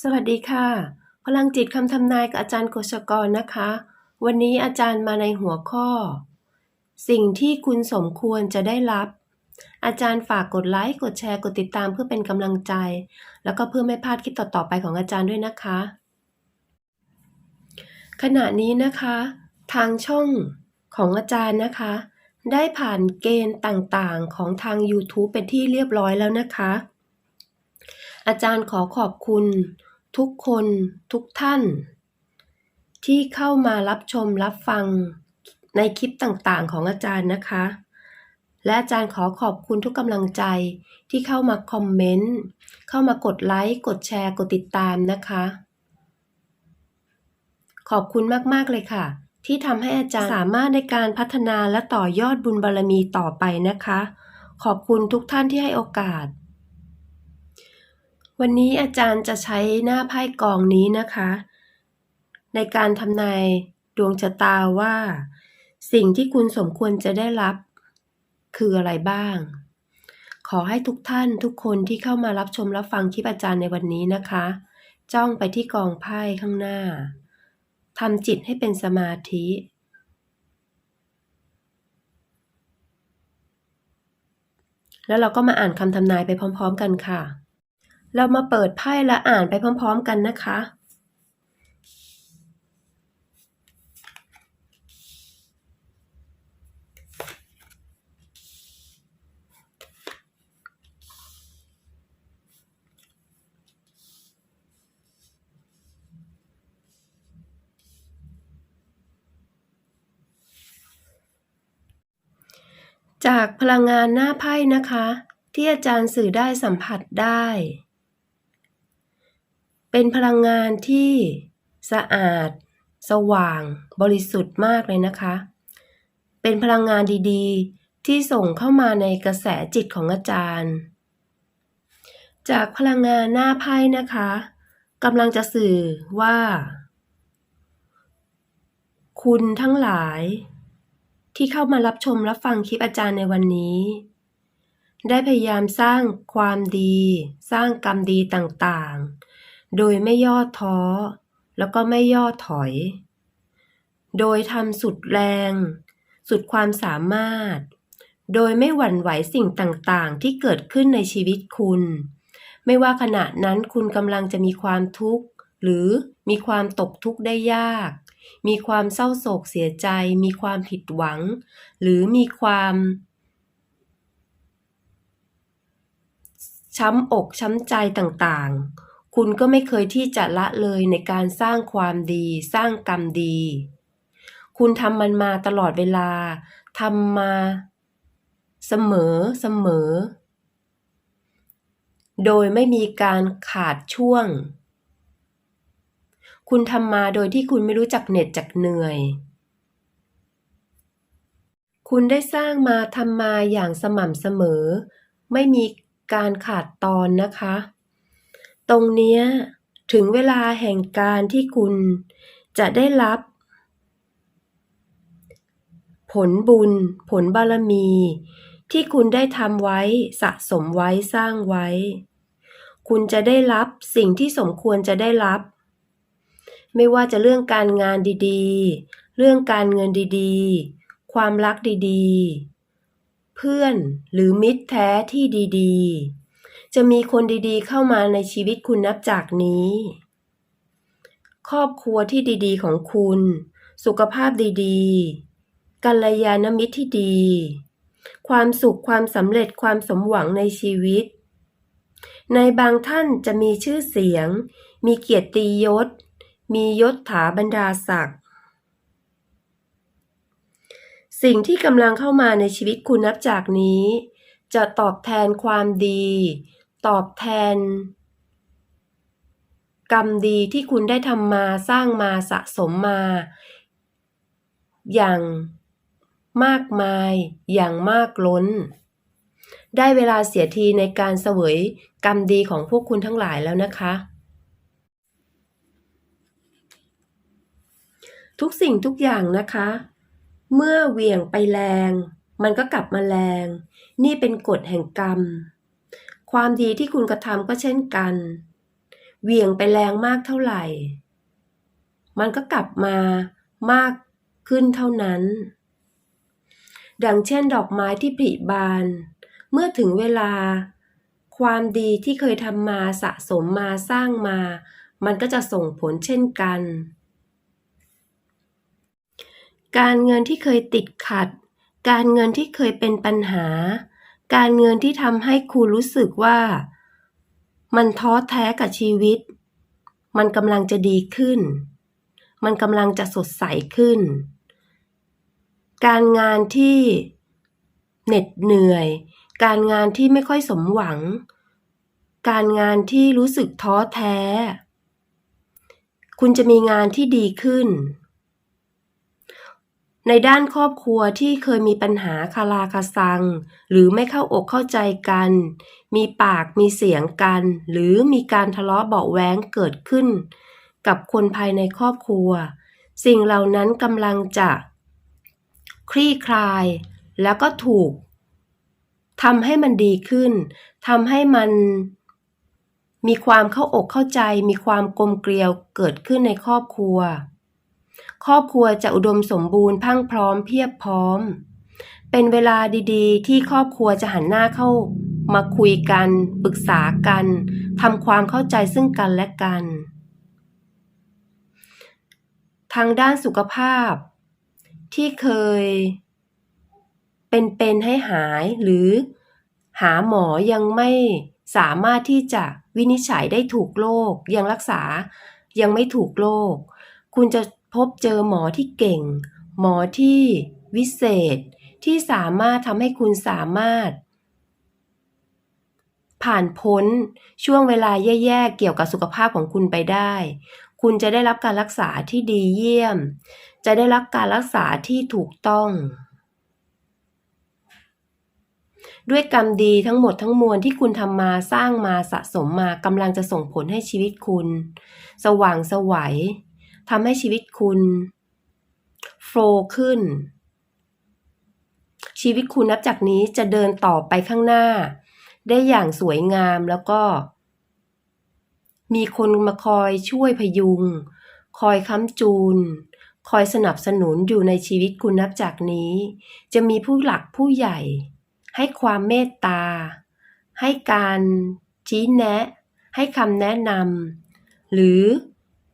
สวัสดีค่ะ พลังจิตคำทำนายกับอาจารย์กฤษกรนะคะ วันนี้อาจารย์มาในหัวข้อ สิ่งที่คุณสมควรจะได้รับ อาจารย์ฝากกดไลค์กดแชร์กดติดตามเพื่อเป็นกำลังใจ แล้วก็เพื่อไม่พลาดคลิปต่อๆไปของอาจารย์ด้วยนะคะ ขณะนี้นะคะ ทางช่องของอาจารย์นะคะ ได้ผ่านเกณฑ์ต่างๆของทาง YouTube เป็นที่เรียบร้อยแล้วนะคะ อาจารย์ขอขอบคุณ ทุกคนทุกท่าน ที่เข้ามารับชมรับฟังในคลิปต่างๆ ของอาจารย์นะคะ และอาจารย์ขอขอบคุณทุกกำลังใจที่เข้ามาคอมเมนต์ เข้ามากดไลค์ กดแชร์ กดติดตามนะคะ ขอบคุณมาก ๆ เลยค่ะ ที่ทำให้อาจารย์สามารถในการพัฒนาและต่อยอดบุญบารมีต่อไปนะคะ ขอบคุณทุกท่านที่ให้โอกาส วันนี้อาจารย์จะใช้หน้าไพ่กองนี้นะคะ ในการทำนายดวงชะตาว่า สิ่งที่คุณสมควรจะได้รับ คืออะไรบ้าง ขอให้ทุกท่านทุกคนที่เข้ามารับชมรับฟังคลิปอาจารย์ในวันนี้นะคะ จ้องไปที่กองไพ่ข้างหน้าทำจิตให้เป็นสมาธิแล้วเราก็มาอ่านคำทำนายไปพร้อม ๆ กันค่ะ เรามาเปิดไพ่และอ่านไปพร้อม ๆ กันนะคะ จากพลังงานหน้าไพ่นะคะ ที่อาจารย์สื่อได้สัมผัสได้ เป็นพลังงานที่สะอาด สว่าง บริสุทธิ์มากเลยนะคะ เป็นพลังงานดีๆ ที่ส่งเข้ามาในกระแสจิตของอาจารย์ จากพลังงานหน้าไพ่นะคะกำลังจะสื่อว่า คุณทั้งหลาย ที่เข้ามารับชมรับฟังคลิปอาจารย์ในวันนี้ ได้พยายามสร้างความดี สร้างกรรมดีต่างๆ โดยไม่ย่อท้อ แล้วก็ไม่ย่อถอย โดยทำสุดแรง สุดความสามารถ โดยไม่หวั่นไหวสิ่งต่างๆ ที่เกิดขึ้นในชีวิตคุณ ไม่ว่าขณะนั้นคุณกำลังจะมีความทุกข์ หรือมีความตกทุกข์ได้ยาก มีความเศร้าโศกเสียใจ มีความผิดหวัง หรือมีความช้ำอกช้ำใจต่างๆ คุณก็ไม่เคยที่จะละเลยในการสร้างความดี สร้างกรรมดี คุณทำมันมาตลอดเวลาทำมาเสมอเสมอ โดยไม่มีการขาดช่วง คุณทำมาโดยที่คุณไม่รู้จักเหน็ดจักเหนื่อย คุณได้สร้างมาทำมาอย่างสม่ำเสมอ ไม่มีการขาดตอนนะคะ ตรงเนี้ยถึงเวลาแห่งการที่คุณจะได้รับ ผลบุญ ผลบารมี ที่คุณได้ทำไว้สะสมไว้สร้างไว้ คุณจะได้รับสิ่งที่สมควรจะได้รับ ไม่ว่าจะเรื่องการงานดีๆ เรื่องการเงินดีๆ ความรักดีๆ เพื่อนหรือมิตรแท้ที่ดีๆ จะมีคนดีๆ เข้ามาในชีวิตคุณนับจากนี้ ครอบครัวที่ดีๆ ของคุณ สุขภาพดีๆกัลยาณมิตรที่ดี ความสุขความสำเร็จความสมหวังในชีวิต ในบางท่านจะมีชื่อเสียง มีเกียรติยศ มียศถาบรรดาศักดิ์สิ่งที่กำลังเข้ามาในชีวิตคุณนับจากนี้ จะตอบแทนความดี ตอบแทน กรรมดีที่คุณได้ทำมาสร้างมาสะสมมา อย่างมากมายอย่างมากล้น ได้เวลาเสียทีในการเสวยกรรมดีของพวกคุณทั้งหลายแล้วนะคะ ทุกสิ่งทุกอย่างนะคะ เมื่อเหวี่ยงไปแรง มันก็กลับมาแรง นี่เป็นกฎแห่งกรรม ความดีที่คุณกระทำก็เช่นกันเหวี่ยงไปแรงมากเท่าไหร่ มันก็กลับมามากขึ้นเท่านั้น ดังเช่นดอกไม้ที่ผลิบาน เมื่อถึงเวลา ความดีที่เคยทำมาสะสมมาสร้างมา มันก็จะส่งผลเช่นกัน การเงินที่เคยติดขัด การเงินที่เคยเป็นปัญหา การเงินที่ทำให้คุณรู้สึกว่า มันท้อแท้กับชีวิต มันกำลังจะดีขึ้น มันกำลังจะสดใสขึ้น การงานที่เหน็ดเหนื่อย การงานที่ไม่ค่อยสมหวัง การงานที่รู้สึกท้อแท้ คุณจะมีงานที่ดีขึ้น ในด้านครอบครัวที่เคยมีปัญหาคาราคาซัง หรือไม่เข้าอกเข้าใจกัน มีปากมีเสียงกัน หรือมีการทะเลาะเบาะแว้งเกิดขึ้น กับคนภายในครอบครัว สิ่งเหล่านั้นกำลังจะ คลี่คลาย แล้วก็ถูกทำให้มันดีขึ้นทำให้มันมีความเข้าอกเข้าใจ มีความกลมเกลียวเกิดขึ้นในครอบครัว ครอบครัวจะอุดมสมบูรณ์พังพร้อมเพียบพร้อม เป็นเวลาดีๆ ที่ครอบครัวจะหันหน้าเข้ามาคุยกัน ปรึกษากันทำความเข้าใจซึ่งกันและกัน ทางด้านสุขภาพ ที่เคย เป็นๆให้หายหรือหาหมอยังไม่สามารถที่จะวินิจฉัยได้ถูกโรคยังรักษายังไม่ถูกโรคคุณจะ พบเจอหมอที่เก่ง หมอที่วิเศษ ที่สามารถทำให้คุณสามารถ ผ่านพ้นช่วงเวลาแย่ๆเกี่ยวกับสุขภาพของคุณไปได้ คุณจะได้รับการรักษาที่ดีเยี่ยม จะได้รับการรักษาที่ถูกต้อง ด้วยกรรมดีทั้งหมดทั้งมวลที่คุณทำมาสร้างมาสะสมมากำลังจะส่งผลให้ชีวิตคุณ สว่างสวัย ทำให้ชีวิตคุณโฟล์ขึ้น ชีวิตคุณนับจากนี้จะเดินต่อไปข้างหน้า ได้อย่างสวยงามแล้วก็ มีคนมาคอยช่วยพยุง คอยค้ำจูน คอยสนับสนุนอยู่ในชีวิตคุณนับจากนี้ จะมีผู้หลักผู้ใหญ่ ให้ความเมตตา ให้การชี้แนะ ให้คำแนะนำหรือ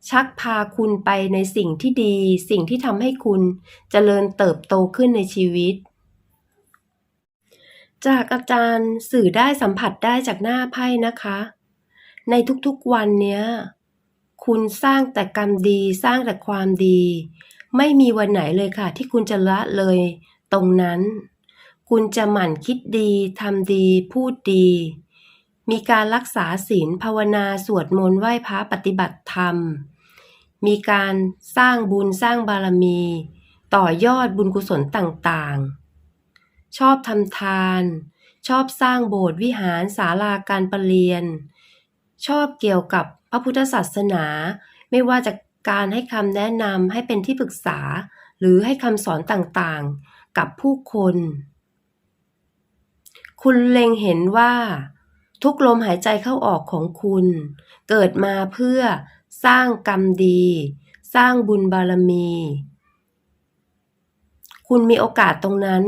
ชักพาคุณไปในสิ่งที่ดี สิ่งที่ทำให้คุณจเจริญเติบโตขึ้นในชีวิต จากอาจารย์สื่อได้สัมผัสได้จากหน้าไพ่นะคะ ในทุกๆวันเนี้ย คุณสร้างแต่กรรมดีสร้างแต่ความดี ไม่มีวันไหนเลยค่ะ ที่คุณจะละเลยตรงนั้น คุณจะหมั่นคิดดีทำดี พูดดี มีการรักษาศีลภาวนาสวดมนต์ไหว้พระปฏิบัติธรรม มีการสร้างบุญสร้างบารมี ต่อยอดบุญกุศลต่างๆ ชอบทำทาน ชอบสร้างโบสถ์วิหารศาลาการประเรียน ชอบเกี่ยวกับพระพุทธศาสนา ไม่ว่าจะการให้คำแนะนำให้เป็นที่ปรึกษา หรือให้คำสอนต่างๆ กับผู้คน คุณเล็งเห็นว่า ทุกลมหายใจเข้าออกของคุณ เกิดมาเพื่อสร้างกรรมดี สร้างบุญบารมี คุณมีโอกาสตรงนั้น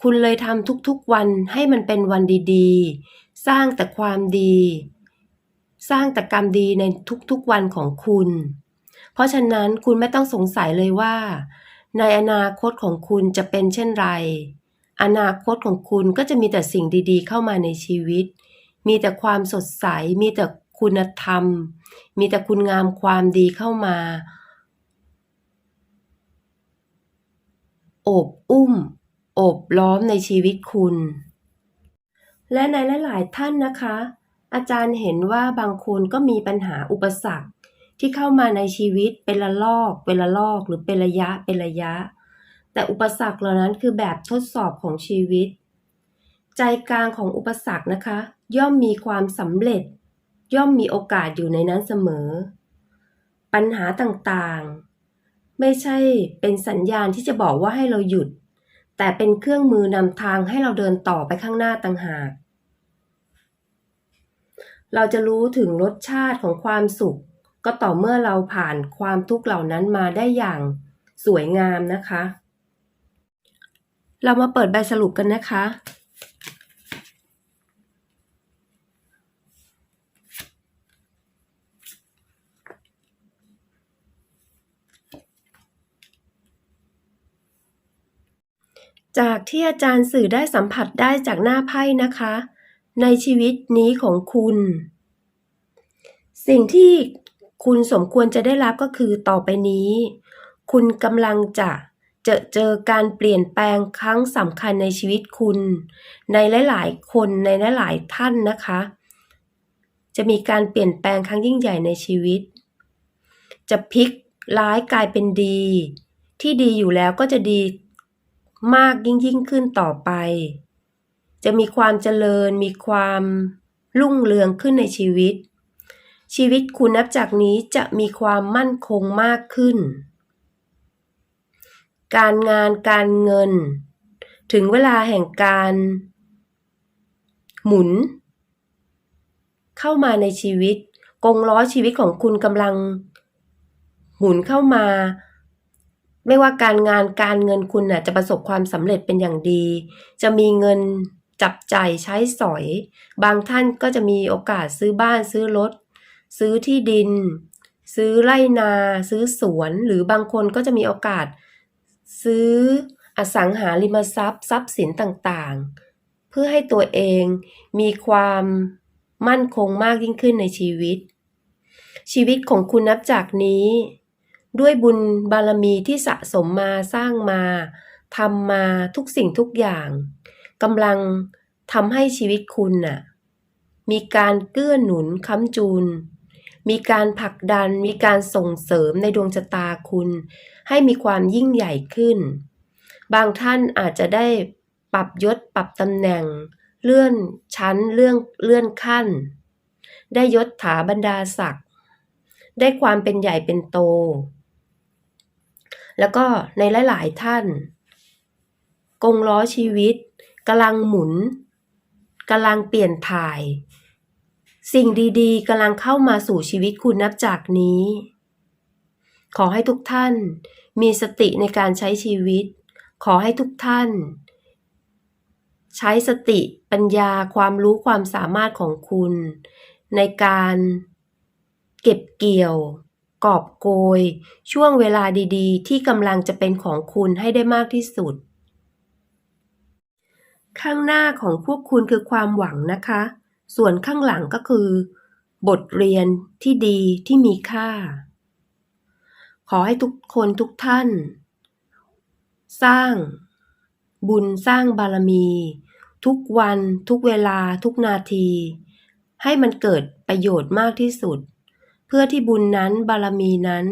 คุณเลยทำทุกๆวันให้มันเป็นวันดีๆ สร้างแต่ความดี สร้างแต่กรรมดีในทุกๆวันของคุณ เพราะฉะนั้นคุณไม่ต้องสงสัยเลยว่า ในอนาคตของคุณจะเป็นเช่นไรอนาคตของคุณก็จะมีแต่สิ่งดีๆ เข้ามาในชีวิต มีแต่ความสดใส มีแต่คุณธรรม มีแต่คุณงามความดีเข้ามาโอบอุ้มโอบล้อมในชีวิตคุณ และในหลาย ๆ ท่านนะคะ อาจารย์เห็นว่าบางคนก็มีปัญหาอุปสรรค ที่เข้ามาในชีวิตเป็นละลอกเป็นละลอกหรือเป็นระยะเป็นระยะ แต่อุปสรรคเหล่านั้นคือแบบทดสอบของชีวิต ใจกลางของอุปสรรคนะคะ ย่อมมีความสำเร็จ ย่อมมีโอกาสอยู่ในนั้นเสมอ ปัญหาต่างๆ ไม่ใช่เป็นสัญญาณที่จะบอกว่าให้เราหยุด แต่เป็นเครื่องมือนำทางให้เราเดินต่อไปข้างหน้าต่างหาก เราจะรู้ถึงรสชาติของความสุข ก็ต่อเมื่อเราผ่านความทุกข์เหล่านั้นมาได้อย่างสวยงามนะคะ เรามาเปิดใบสรุปกันนะคะ จากที่อาจารย์สื่อได้สัมผัสได้จากหน้าไพ่นะคะ ในชีวิตนี้ของคุณ สิ่งที่คุณสมควรจะได้รับก็คือต่อไปนี้ คุณกำลังจะเจอเจอการเปลี่ยนแปลงครั้งสำคัญในชีวิตคุณ ในหลาย ๆ คนในหลาย ๆ ท่านนะคะ จะมีการเปลี่ยนแปลงครั้งยิ่งใหญ่ในชีวิต จะพลิกร้ายกลายเป็นดี ที่ดีอยู่แล้วก็จะดี มากยิ่งยิ่งขึ้นต่อไป จะมีความเจริญ มีความรุ่งเรืองขึ้นในชีวิต ชีวิตคุณนับจากนี้จะมีความมั่นคงมากขึ้น การงานการเงิน ถึงเวลาแห่งการ หมุน เข้ามาในชีวิต กงล้อชีวิตของคุณกำลัง หมุนเข้ามา ไม่ว่าการงานการเงินคุณน่ะจะประสบความสำเร็จเป็นอย่างดี จะมีเงินจับจ่ายใช้สอย บางท่านก็จะมีโอกาสซื้อบ้านซื้อรถ ซื้อที่ดิน ซื้อไร่นา ซื้อสวน หรือบางคนก็จะมีโอกาส ซื้ออสังหาริมทรัพย์ ทรัพย์สินต่างๆ เพื่อให้ตัวเองมีความมั่นคงมากยิ่งขึ้นในชีวิต ชีวิตของคุณนับจากนี้ ด้วยบุญบารมีที่สะสมมาสร้างมาทำมาทุกสิ่งทุกอย่างกำลังทำให้ชีวิตคุณน่ะมีการเกื้อหนุนค้ำจูน มีการผลักดัน มีการส่งเสริมในดวงชะตาคุณ ให้มีความยิ่งใหญ่ขึ้น บางท่านอาจจะได้ปรับยศปรับตำแหน่ง เลื่อนชั้นเลื่อนเลื่อนขั้น ได้ยศถาบรรดาศักดิ์ได้ความเป็นใหญ่เป็นโต แล้วก็ในหลาย ๆ ท่าน กงล้อชีวิตกำลังหมุนกำลังเปลี่ยนถ่าย สิ่งดีๆกำลังเข้ามาสู่ชีวิตคุณนับจากนี้ ขอให้ทุกท่านมีสติในการใช้ชีวิต ขอให้ทุกท่าน ใช้สติปัญญาความรู้ความสามารถของคุณ ในการเก็บเกี่ยว กอบโกย ช่วงเวลาดีๆ ที่กำลังจะเป็นของคุณให้ได้มากที่สุด ข้างหน้าของพวกคุณคือความหวังนะคะ ส่วนข้างหลังก็คือ บทเรียนที่ดีที่มีค่า ขอให้ทุกคนทุกท่าน สร้าง บุญสร้างบารมี ทุกวัน ทุกเวลา ทุกนาที ให้มันเกิดประโยชน์มากที่สุด พื่อที่บุญนั้นบารมีนั้น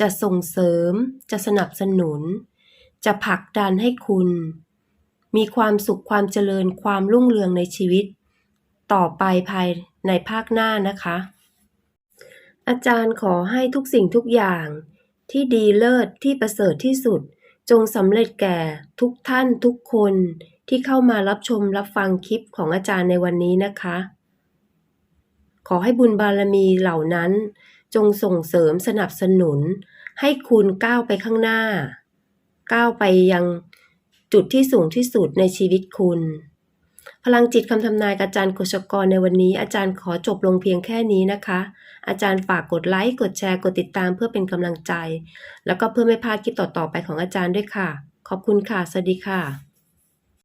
จะส่งเสริม จะสนับสนุน จะผลักดันให้คุณ มีความสุขความเจริญความรุ่งเรืองในชีวิต ต่อไปภายในภาคหน้านะคะ อาจารย์ขอให้ทุกสิ่งทุกอย่างที่ดีเลิศที่ประเสริฐที่สุด จงสำเร็จแก่ทุกท่านทุกคนที่เข้ามารับชมรับฟังคลิปของอาจารย์ในวันนี้นะคะ ขอให้บุญบารมีเหล่านั้น จงส่งเสริมสนับสนุน ให้คุณก้าวไปข้างหน้า ก้าวไปยังจุดที่สูงที่สุดในชีวิตคุณ พลังจิตคำทำนายกับอาจารย์กฤษกรในวันนี้ อาจารย์ขอจบลงเพียงแค่นี้นะคะ อาจารย์ฝากกดไลค์ กดแชร์ กดติดตามเพื่อเป็นกำลังใจ แล้วก็เพื่อไม่พลาดคลิปต่อๆไปของอาจารย์ด้วยค่ะ ขอบคุณค่ะ สวัสดีค่ะ